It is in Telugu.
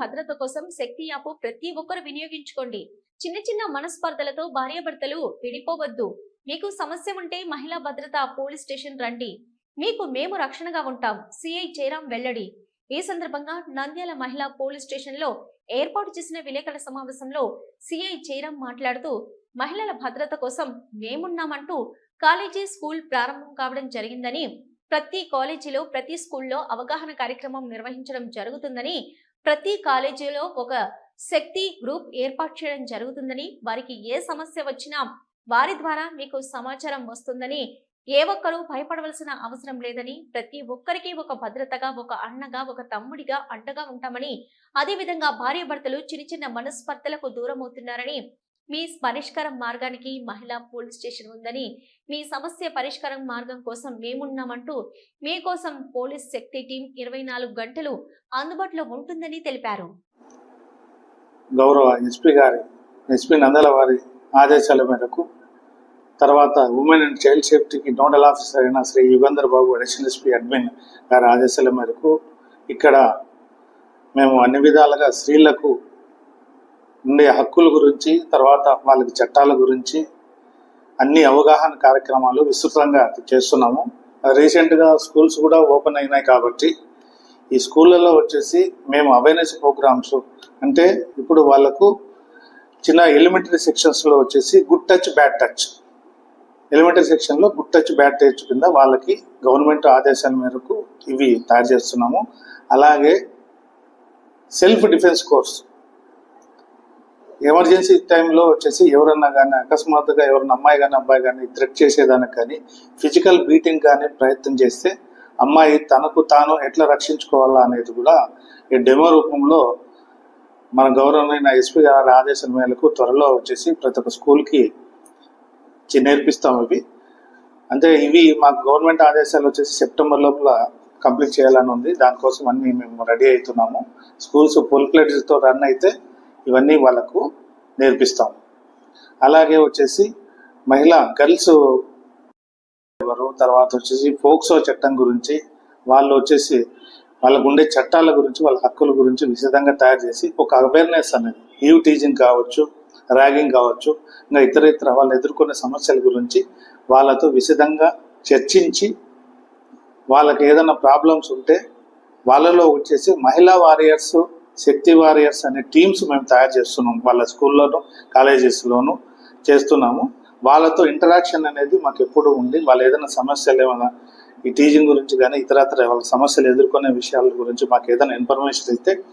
భద్రత కోసం శక్తి యాప్ ప్రతి ఒక్కరు వినియోగించుకోండి. చిన్న చిన్న మనస్పర్ధలతో భార్యాభర్తలు విడిపోవద్దు. మీకు సమస్య ఉంటే మహిళా భద్రత పోలీస్ స్టేషన్ రండి. మీకు మేము రక్షణగా ఉంటాం. సిఐ జయరాం వెల్లడి. ఈ సందర్భంగా నంద్యాల మహిళా పోలీస్ స్టేషన్లో ఏర్పాటు చేసిన విలేకరుల సమావేశంలో సిఐ జయరాం మాట్లాడుతూ మహిళల భద్రత కోసం మేమున్నామంటూ కాలేజీ స్కూల్ ప్రారంభం కావడం జరిగిందని ప్రతి కాలేజీలో ప్రతి స్కూల్లో అవగాహన కార్యక్రమం నిర్వహించడం జరుగుతుందని ప్రతి కాలేజీలో ఒక శక్తి గ్రూప్ ఏర్పాటు చేయడం జరుగుతుందని వారికి ఏ సమస్య వచ్చినా వారి ద్వారా మీకు సమాచారం వస్తుందని ఏ ఒక్కరూ భయపడవలసిన అవసరం లేదని ప్రతి ఒక్కరికి ఒక భద్రతగా ఒక అన్నగా ఒక తమ్ముడిగా అండగా ఉంటామని అదేవిధంగా భార్యాభర్తలు చిన్న చిన్న మనస్పర్ధలకు దూరమవుతున్నారని మీ పరిష్కారం మార్గానికి మహిళా పోలీస్ స్టేషన్ ఉందని మీ సమస్య పరిష్కారం మార్గం కోసం మేమున్నామంటూ మీకోసం పోలీస్ శక్తి టీం ఇరవై నాలుగు గంటలు అందుబాటులో ఉంటుందని తెలిపారు. గౌరవ ఎస్పీ గారి ఎస్పీ నందల వారి ఆదేశాల మేరకు తర్వాత ఉమెన్ అండ్ చైల్డ్ సేఫ్టీకి నోడల్ ఆఫీసర్ అయిన Shri Yugandhar Babu additional SP admin గారి ఆదేశాల మేరకు ఇక్కడ మేము అన్ని విధాలుగా స్త్రీలకు ఉండే హక్కుల గురించి తర్వాత వాళ్ళకి చట్టాల గురించి అన్ని అవగాహన కార్యక్రమాలు విస్తృతంగా చేస్తున్నాము. రీసెంట్గా స్కూల్స్ కూడా ఓపెన్ అయినాయి కాబట్టి ఈ స్కూళ్ళలో వచ్చేసి మేము అవేర్నెస్ ప్రోగ్రామ్స్ అంటే ఇప్పుడు వాళ్ళకు చిన్న ఎలిమెంటరీ సెక్షన్స్లో వచ్చేసి good touch bad touch elementary సెక్షన్లో గుడ్ టచ్ బ్యాడ్ టచ్ కింద వాళ్ళకి గవర్నమెంట్ ఆదేశాల మేరకు ఇవి తయారు చేస్తున్నాము. అలాగే సెల్ఫ్ డిఫెన్స్ కోర్స్ ఎమర్జెన్సీ టైంలో వచ్చేసి ఎవరన్నా కానీ అకస్మాత్తుగా ఎవరన్నా అమ్మాయి కానీ అబ్బాయి కానీ థ్రెట్ చేసేదానికి కానీ ఫిజికల్ బీటింగ్ కానీ ప్రయత్నం చేస్తే అమ్మాయి తనకు తాను ఎట్లా రక్షించుకోవాలా అనేది కూడా ఈ డెమో రూపంలో మన గౌరవమైన ఎస్పీ గారి ఆదేశాల మేరకు త్వరలో వచ్చేసి ప్రతి ఒక్క స్కూల్కి నేర్పిస్తాం ఇవి. అంటే ఇవి మాకు గవర్నమెంట్ ఆదేశాలు వచ్చేసి సెప్టెంబర్ లోపల కంప్లీట్ చేయాలని ఉంది. దానికోసం అన్ని మేము రెడీ అవుతున్నాము. స్కూల్స్ ఫుల్ ప్లేట్స్తో రన్ అయితే ఇవన్నీ వాళ్ళకు నేర్పిస్తాం. అలాగే వచ్చేసి మహిళా గర్ల్స్ ఎవరు తర్వాత వచ్చేసి ఫోక్సో చట్టం గురించి వాళ్ళు వచ్చేసి వాళ్ళకు ఉండే చట్టాల గురించి వాళ్ళ హక్కుల గురించి విశదంగా తయారు చేసి ఒక అవేర్నెస్ అనేది ఈవ్ టీజింగ్ కావచ్చు ర్యాగింగ్ కావచ్చు ఇంకా ఇతర ఇతర వాళ్ళు ఎదుర్కొనే సమస్యల గురించి వాళ్ళతో విశదంగా చర్చించి వాళ్ళకి ఏదైనా ప్రాబ్లమ్స్ ఉంటే వాళ్ళలో వచ్చేసి మహిళా వారియర్స్ శక్తి వారియర్స్ అనే టీమ్స్ మేము తయారు చేస్తున్నాం. వాళ్ళ స్కూల్లోను కాలేజెస్లోను చేస్తున్నాము. వాళ్ళతో ఇంటరాక్షన్ అనేది మాకు ఎప్పుడు ఉంది. వాళ్ళు ఏదైనా సమస్యలు ఏమైనా ఈ టీచింగ్ గురించి కానీ ఇతరత్ర వాళ్ళ సమస్యలు ఎదుర్కొనే విషయాల గురించి మాకు ఏదైనా ఇన్ఫర్మేషన్ ఇస్తే